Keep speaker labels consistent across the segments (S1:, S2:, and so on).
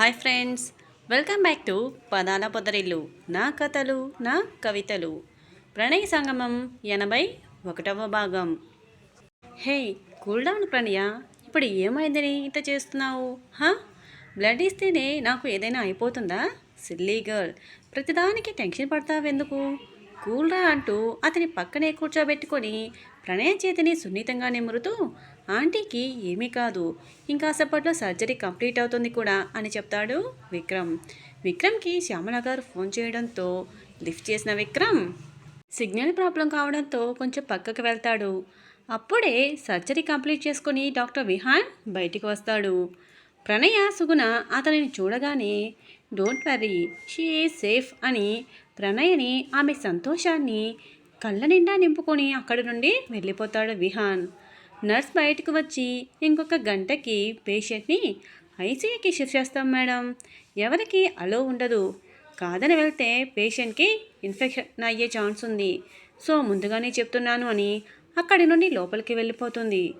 S1: Hi friends welcome back to Padala Podarillu. నా కథలు నా కవితలు. ప్రణయ సంగమం ఎనభై ఒకటవ భాగం. హే కూల్ డౌన్ ప్రణయ ఇప్పుడు ఏమైందని ఇంత చేస్తున్నావు? హా? బ్లడ్ ఇస్తేనే నాకు ఏదైనా అయిపోతుందా? సిల్లీ గర్ల్ ప్రతిదానికి టెన్షన్ పడతావెందుకు? కూల్రా అంటూ అతని పక్కనే కూర్చోబెట్టుకొని ప్రణయ చేతిని సున్నితంగా నిమురుతూ ఆంటీకి ఏమీ కాదు. ఇంకాసేపట్లో సర్జరీ కంప్లీట్ అవుతుంది కూడా అని చెప్తాడు విక్రమ్. విక్రమ్కి శ్యామల గారు ఫోన్ చేయడంతో లిఫ్ట్ చేసిన విక్రమ్! సిగ్నల్ ప్రాబ్లం కావడంతో కొంచెం పక్కకు వెళ్తాడు. అప్పుడే సర్జరీ కంప్లీట్ చేసుకుని డాక్టర్ విహాన్ బయటికి వస్తాడు. ప్రణయ సుగుణ అతనిని చూడగానే డోంట్ వరీ షీ సేఫ్ అని ప్రణయని ఆమె సంతోషాన్ని కళ్ళ నిండా నింపుకొని అక్కడి నుండి వెళ్ళిపోతాడు విహాన్. నర్స్ బయటకు వచ్చి ఇంకొక గంటకి పేషెంట్ని ఐసీయూకి షిఫ్ట్ చేస్తాం మేడం. ఎవరికి అలో ఉండదు. కాదని వెళ్తే పేషెంట్కి ఇన్ఫెక్షన్ అయ్యే ఛాన్స్ ఉంది. సో ముందుగానే చెప్తున్నాను అని అక్కడి నుండి లోపలికి వెళ్ళిపోతుంది.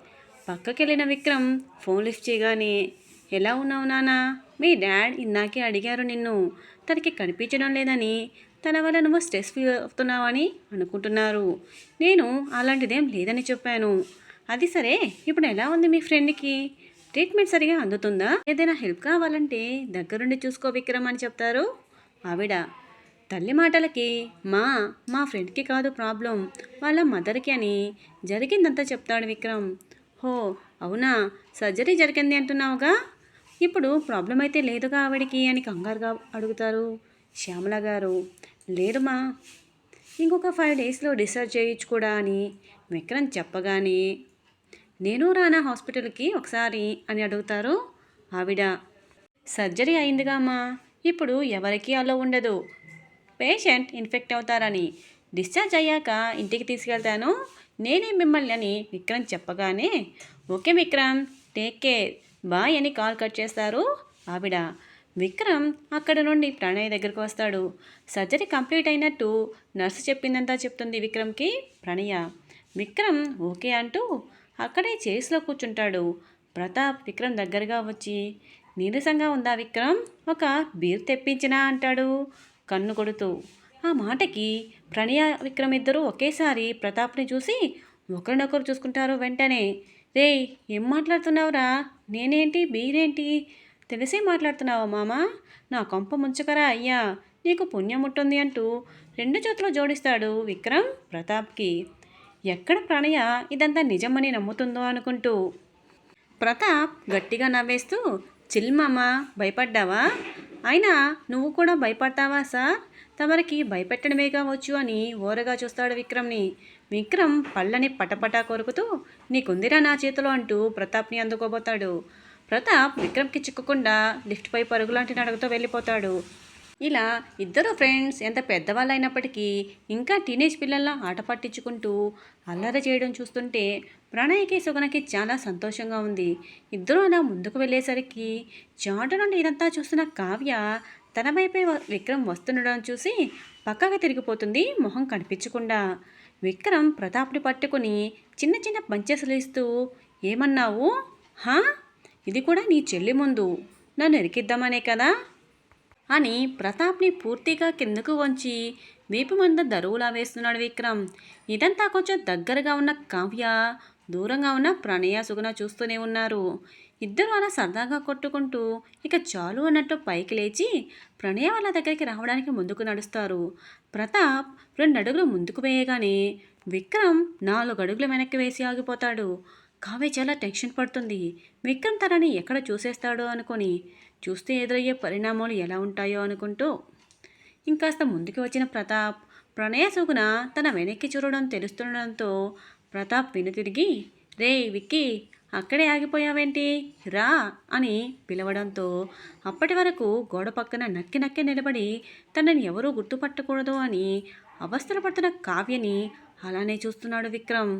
S1: పక్కకి వెళ్ళిన విక్రమ్ ఫోన్ లిఫ్ట్ చేయగానే ఎలా ఉన్నావు నానా మీ డాడ్ ఇందాకే అడిగారు నిన్ను. తనకి కనిపించడం లేదని. తన వల్ల నువ్వు స్ట్రెస్ ఫీల్ అవుతున్నావని అనుకుంటున్నారు. నేను అలాంటిదేం లేదని చెప్పాను. అది సరే. ఇప్పుడు ఎలా ఉంది మీ ఫ్రెండ్కి? ట్రీట్మెంట్ సరిగా అందుతుందా? ఏదైనా హెల్ప్ కావాలంటే దగ్గరుండి చూసుకో విక్రమ్ అని చెప్తారు. ఆవిడ తల్లి మాటలకి మా మా ఫ్రెండ్కి కాదు ప్రాబ్లం. వాళ్ళ మదర్కి అని జరిగిందంతా చెప్తాడు విక్రమ్. హో అవునా? సర్జరీ జరిగింది అంటున్నావుగా? ఇప్పుడు ప్రాబ్లం అయితే లేదుగా ఆవిడికి అని కంగారుగా అడుగుతారు శ్యామల గారు. లేదుమా? ఇంకొక ఫైవ్ డేస్లో డిశ్చార్జ్ చేయొచ్చు కూడా అని విక్రమ్ చెప్పగానే నేను రానా హాస్పిటల్కి ఒకసారి అని అడుగుతారు ఆవిడ. సర్జరీ అయిందిగా అమ్మా. ఇప్పుడు ఎవరికీ అలో ఉండదు. పేషెంట్ ఇన్ఫెక్ట్ అవుతారని. డిశ్చార్జ్ అయ్యాక ఇంటికి తీసుకెళ్తాను. నేనే మిమ్మల్ని అని విక్రమ్ చెప్పగానే okay Vikram take care. Bye అని కాల్ కట్ చేస్తారు ఆవిడ. విక్రమ్ అక్కడ నుండి ప్రణయ్ దగ్గరకు వస్తాడు. సర్జరీ కంప్లీట్ అయినట్టు నర్సు చెప్పిందంతా చెప్తుంది విక్రమ్కి ప్రణయ. విక్రమ్ ఓకే అంటూ అక్కడే చేసిలో కూర్చుంటాడు. ప్రతాప్ విక్రమ్ దగ్గరగా వచ్చి నీరసంగా ఉందా విక్రమ్? ఒక బీర్ తెప్పించినా అంటాడు. కన్ను కొడుతూ ఆ మాటకి ప్రణయ విక్రమ్ ఇద్దరూ ఒకేసారి ప్రతాప్ని చూసి ఒకరినొకరు చూసుకుంటారు వెంటనే. రే ఏం మాట్లాడుతున్నావురా? నేనేంటి? బీరేంటి? తెలిసి మాట్లాడుతున్నావా మామ? నా కొంప ముంచకరా అయ్యా. నీకు పుణ్యం ఉంటుంది అంటూ రెండు చేతులు జోడిస్తాడు విక్రమ్ ప్రతాప్కి. ఎక్కడ ప్రణయ ఇదంతా నిజమని నమ్ముతుందో అనుకుంటూ. ప్రతాప్ గట్టిగా నవ్వేస్తూ చిల్మామా భయపడ్డావా? అయినా నువ్వు కూడా భయపడతావా సార్? తమరికి భయపెట్టడమే కావచ్చు అని ఓరగా చూస్తాడు విక్రమ్ని. విక్రమ్ పళ్ళని పటపటా కొరుకుతూ నీకుందిరా నా చేతిలో అంటూ ప్రతాప్ని అందుకోబోతాడు. ప్రతాప్ విక్రమ్కి చిక్కకుండా లిఫ్ట్పై పరుగులాంటి నడకతో వెళ్ళిపోతాడు. ఇలా ఇద్దరు ఫ్రెండ్స్ ఎంత పెద్దవాళ్ళు అయినప్పటికీ ఇంకా టీనేజ్ పిల్లల్లా ఆట పట్టించుకుంటూ అల్లరి చేయడం చూస్తుంటే ప్రణయ్కి సుగనకి చాలా సంతోషంగా ఉంది. ఇద్దరూ అలా ముందుకు వెళ్ళేసరికి చాటు నుండి ఇదంతా చూస్తున్న కావ్య తన వైపే విక్రమ్ వస్తుండడం చూసి పక్కగా తిరిగిపోతుంది మొహం కనిపించకుండా. విక్రమ్ ప్రతాప్ని పట్టుకుని చిన్న చిన్న పంచెసలు ఇస్తూ ఏమన్నావు? హా? ఇది కూడా నీ చెల్లి ముందు. నన్ను ఎరికిద్దామనే కదా? అని ప్రతాప్ని పూర్తిగా కిందకు వంచి వీపు మంద దరువులా వేస్తున్నాడు విక్రమ్. ఇదంతా కొంచెం దగ్గరగా ఉన్న కావ్య దూరంగా ఉన్న ప్రణయ సుగుణ చూస్తూనే ఉన్నారు. ఇద్దరు అలా సరదాగా కొట్టుకుంటూ ఇక చాలు అన్నట్టు పైకి లేచి ప్రణయ వాళ్ళ దగ్గరికి రావడానికి ముందుకు నడుస్తారు. ప్రతాప్ రెండు అడుగులు ముందుకు వేయగానే విక్రమ్ నాలుగు అడుగులు వెనక్కి వేసి ఆగిపోతాడు. కావ్య చాలా టెన్షన్ పడుతుంది. విక్రమ్ తనని ఎక్కడ చూసేస్తాడో అనుకొని చూస్తే ఎదురయ్యే పరిణామాలు ఎలా ఉంటాయో అనుకుంటూ ఇంకాస్త ముందుకు వచ్చిన ప్రతాప్ ప్రణయ సుగుణ తన వెనక్కి చూడడం తెలుస్తుండడంతో ప్రతాప్ వెనుతిరిగి రే విక్కీ అక్కడే ఆగిపోయావేంటి? రా! అని పిలవడంతో అప్పటి వరకు గోడ పక్కన నక్కి నక్కి నిలబడి తనని ఎవరూ గుర్తుపట్టకూడదు అని అవస్థలు పడుతున్న కావ్యని అలానే చూస్తున్నాడు విక్రమ్.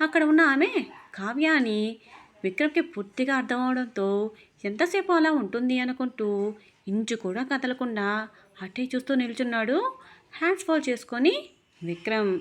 S1: అక్కడ ఉన్న ఆమె కావ్య అని విక్రమ్కి పూర్తిగా అర్థమవడంతో ఎంతసేపు అలా ఉంటుంది అనుకుంటూ ఇంచు కూడా కదలకుండా అటే చూస్తూ నిల్చున్నాడు. హ్యాండ్స్ ఫాల్ చేసుకొని విక్రమ్.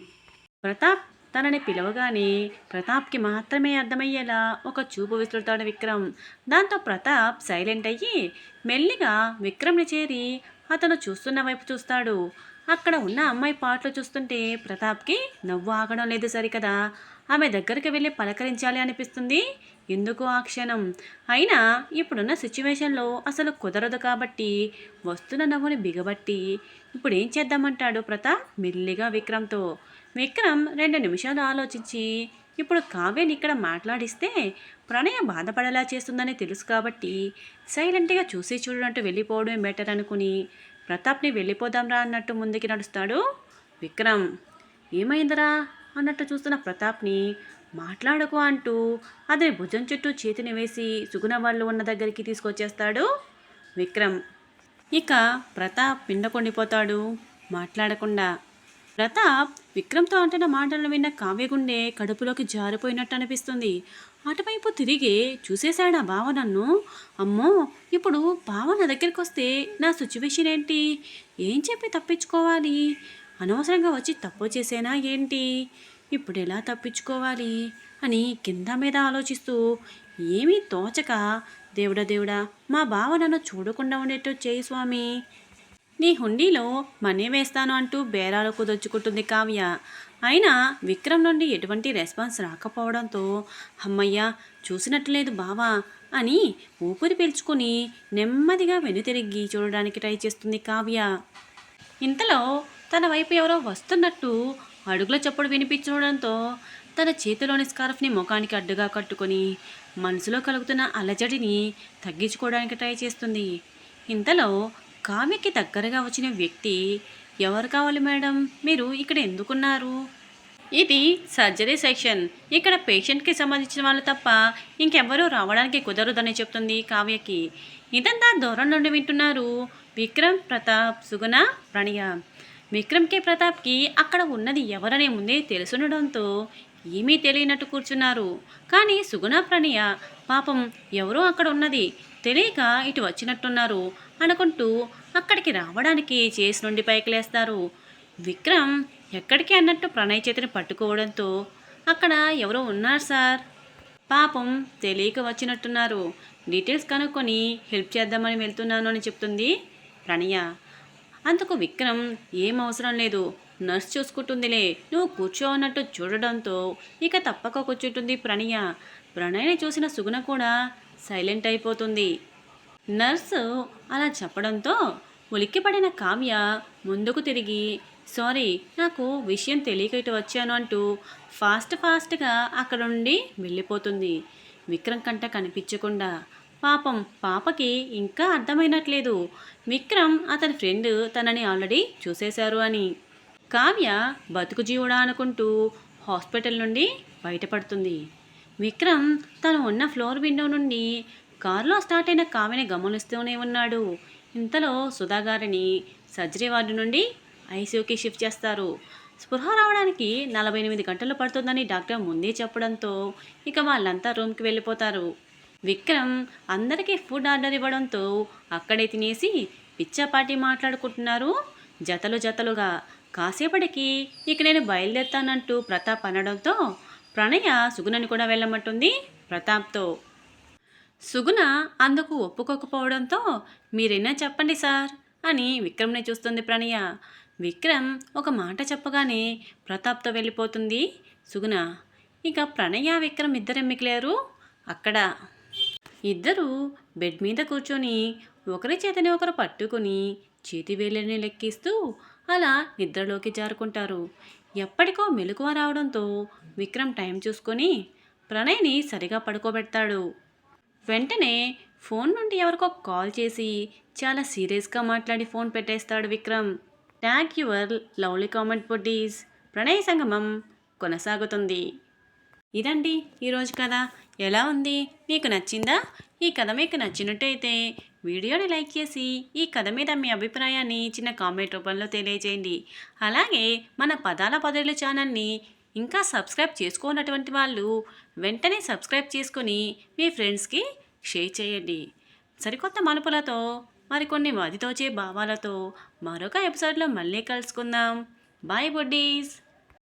S1: ప్రతాప్ తనని పిలవగానే ప్రతాప్కి మాత్రమే అర్థమయ్యేలా ఒక చూపు విసురుతాడు విక్రమ్. దాంతో ప్రతాప్ సైలెంట్ అయ్యి మెల్లిగా విక్రమ్ని చేరి అతను చూస్తున్న వైపు చూస్తాడు. అక్కడ ఉన్న అమ్మాయి పాటలు చూస్తుంటే ప్రతాప్కి నవ్వు ఆగడం లేదు సరికదా. ఆమె దగ్గరికి వెళ్ళి పలకరించాలి అనిపిస్తుంది. ఎందుకు ఆ క్షణం? అయినా ఇప్పుడున్న సిచ్యువేషన్లో అసలు కుదరదు కాబట్టి వస్తున్న నవ్వుని బిగబట్టి ఇప్పుడు ఏం చేద్దామంటాడు ప్రతాప్ మెల్లిగా విక్రమ్తో. విక్రమ్ రెండు నిమిషాలు ఆలోచించి ఇప్పుడు కావ్యని ఇక్కడ మాట్లాడిస్తే ప్రణయ బాధపడేలా చేస్తుందని తెలుసు కాబట్టి సైలెంట్గా చూసి చూడనట్టు వెళ్ళిపోవడమే బెటర్ అనుకుని ప్రతాప్ని వెళ్ళిపోదాంరా అన్నట్టు ముందుకి నడుస్తాడు విక్రమ్. ఏమైందిరా? అన్నట్టు చూస్తున్న ప్రతాప్ని మాట్లాడకు అంటూ అతని భుజం చుట్టూ చేతిని వేసి సుగుణ వాళ్ళు ఉన్న దగ్గరికి తీసుకొచ్చేస్తాడు విక్రమ్. ఇక ప్రతాప్ పిండకొండిపోతాడు మాట్లాడకుండా ప్రతాప్ విక్రమ్తో అంటున్న మాటలను విన్న కావ్యగుండె కడుపులోకి జారిపోయినట్టు అనిపిస్తుంది. అటువైపు తిరిగి చూసేశాడా బావ నన్ను? అమ్మో ఇప్పుడు బావ నా దగ్గరికి వస్తే నా సిచ్యువేషన్ ఏంటి? ఏం చెప్పి తప్పించుకోవాలి? అనవసరంగా వచ్చి తప్పు చేసేనా ఏంటి? ఇప్పుడు ఎలా తప్పించుకోవాలి అని కింద మీద ఆలోచిస్తూ ఏమీ తోచక దేవుడా దేవుడా మా బావ నన్ను చూడకుండా ఉండేట్టు చేయి స్వామి. నీ హుండీలో మనీ వేస్తాను అంటూ బేరాలు కుదొచ్చుకుంటుంది కావ్య. అయినా విక్రమ్ నుండి ఎటువంటి రెస్పాన్స్ రాకపోవడంతో అమ్మయ్య చూసినట్లేదు బావా అని ఊపిరి పీల్చుకొని నెమ్మదిగా వెనుతిరిగి చూడడానికి ట్రై చేస్తుంది కావ్య. ఇంతలో తన వైపు ఎవరో వస్తున్నట్టు అడుగుల చప్పుడు వినిపించడంతో తన చేతిలోని స్కార్ఫ్ని ముఖానికి అడ్డుగా కట్టుకొని మనసులో కలుగుతున్న అలజడిని తగ్గించుకోవడానికి ట్రై చేస్తుంది. ఇంతలో కావ్యకి దగ్గరగా వచ్చిన వ్యక్తి ఎవరు కావాలి మేడం? మీరు ఇక్కడ ఎందుకున్నారు? ఇది సర్జరీ సెక్షన్. ఇక్కడ పేషెంట్కి సంబంధించిన వాళ్ళు తప్ప ఇంకెవరూ రావడానికి కుదరదని చెప్తుంది కావ్యకి. ఇదంతా దూరం నుండి వింటున్నారు విక్రమ్ ప్రతాప్ సుగుణ ప్రణయ. విక్రమ్ కే ప్రతాప్కి అక్కడ ఉన్నది ఎవరనే ముందే తెలుసుండడంతో ఏమీ తెలియనట్టు కూర్చున్నారు. కానీ సుగుణ ప్రణయ పాపం ఎవరో అక్కడ ఉన్నది తెలియక ఇటు వచ్చినట్టున్నారు అనుకుంటూ అక్కడికి రావడానికి చేసి నుండి పైకి లేస్తారు విక్రమ్ ఎక్కడికి అన్నట్టు ప్రణయ్ చేతిని పట్టుకోవడంతో అక్కడ ఎవరో ఉన్నారు సార్. పాపం తెలియక వచ్చినట్టున్నారు. డీటెయిల్స్ కనుక్కొని హెల్ప్ చేద్దామని వెళ్తున్నాను అని చెప్తుంది ప్రణయ. అందుకు విక్రమ్ ఏం అవసరం లేదు. నర్స్ చూసుకుంటుందిలే. నువ్వు కూర్చో అన్నట్టు చూడడంతో ఇక తప్పక కూర్చుంటుంది ప్రణయ. ప్రణయ్ని చూసిన సుగుణ కూడా సైలెంట్ అయిపోతుంది. నర్సు అలా చెప్పడంతో ఉలిక్కిపడిన కావ్య ముందుకు తిరిగి సారీ నాకు విషయం తెలియక ఇటు వచ్చాను అంటూ ఫాస్ట్ ఫాస్ట్గా అక్కడ నుండి వెళ్ళిపోతుంది. విక్రమ్ కంట కనిపించకుండా పాపం పాపకి ఇంకా అర్థమైనట్లేదు. విక్రమ్ అతని ఫ్రెండ్ తనని ఆల్రెడీ చూసేశారు అని. కావ్య బతుకు జీవుడా అనుకుంటూ హాస్పిటల్ నుండి బయటపడుతుంది. విక్రమ్ తను ఉన్న ఫ్లోర్ విండో నుండి కారులో స్టార్ట్ అయిన కావ్యని గమనిస్తూనే ఉన్నాడు. ఇంతలో సుధా గారిని సర్జరీ వార్డు నుండి ఐసీయూకి షిఫ్ట్ చేస్తారు. స్పృహ రావడానికి నలభై ఎనిమిది గంటలు పడుతుందని డాక్టర్ ముందే చెప్పడంతో ఇక వాళ్ళంతా రూమ్కి వెళ్ళిపోతారు. విక్రమ్ అందరికీ ఫుడ్ ఆర్డర్ ఇవ్వడంతో అక్కడే తినేసి పిచ్చపాటి మాట్లాడుకుంటున్నారు. జతలు జతలుగా కాసేపటికి ఇక నేను బయలుదేరుతానంటూ ప్రతాప్ అనడంతో ప్రణయ సుగుణని కూడా వెళ్ళమంటుంది ప్రతాప్తో. సుగుణ అందుకు ఒప్పుకోకపోవడంతో మీరైనా చెప్పండి సార్ అని విక్రమ్ని చూస్తుంది ప్రణయ. విక్రమ్ ఒక మాట చెప్పగానే ప్రతాప్తో వెళ్ళిపోతుంది. సుగుణ ఇక ప్రణయ విక్రమ్ ఇద్దరు లేరు అక్కడ ఇద్దరూ బెడ్ మీద కూర్చొని ఒకరి చేతని ఒకరు పట్టుకొని చేతి వేళ్ళని లెక్కిస్తూ అలా నిద్రలోకి జారుకుంటారు. ఎప్పటికో మెలకువ రావడంతో విక్రమ్ టైం చూసుకొని ప్రణయ్ని సరిగా పడుకోబెడతాడు. వెంటనే ఫోన్ నుండి ఎవరికో కాల్ చేసి చాలా సీరియస్గా మాట్లాడి ఫోన్ పెట్టేస్తాడు Vikram. Tag your lovely comment buddies Pranaya Sangamam కొనసాగుతుంది. ఇదండి ఈరోజు కదా ఎలా ఉంది? మీకు నచ్చిందా? ఈ కథ మీకు నచ్చినట్టయితే వీడియోని లైక్ చేసి ఈ కథ మీద మీ అభిప్రాయాన్ని చిన్న కామెంట్ రూపంలో తెలియజేయండి. అలాగే మన పదాల పదవుల ఛానల్ని ఇంకా సబ్స్క్రైబ్ చేసుకోనటువంటి వాళ్ళు వెంటనే సబ్స్క్రైబ్ చేసుకొని మీ ఫ్రెండ్స్కి షేర్ చేయండి. సరికొత్త మలుపులతో మరికొన్ని మదితోచే భావాలతో మరొక ఎపిసోడ్లో మళ్ళీ కలుసుకుందాం. Bye buddies!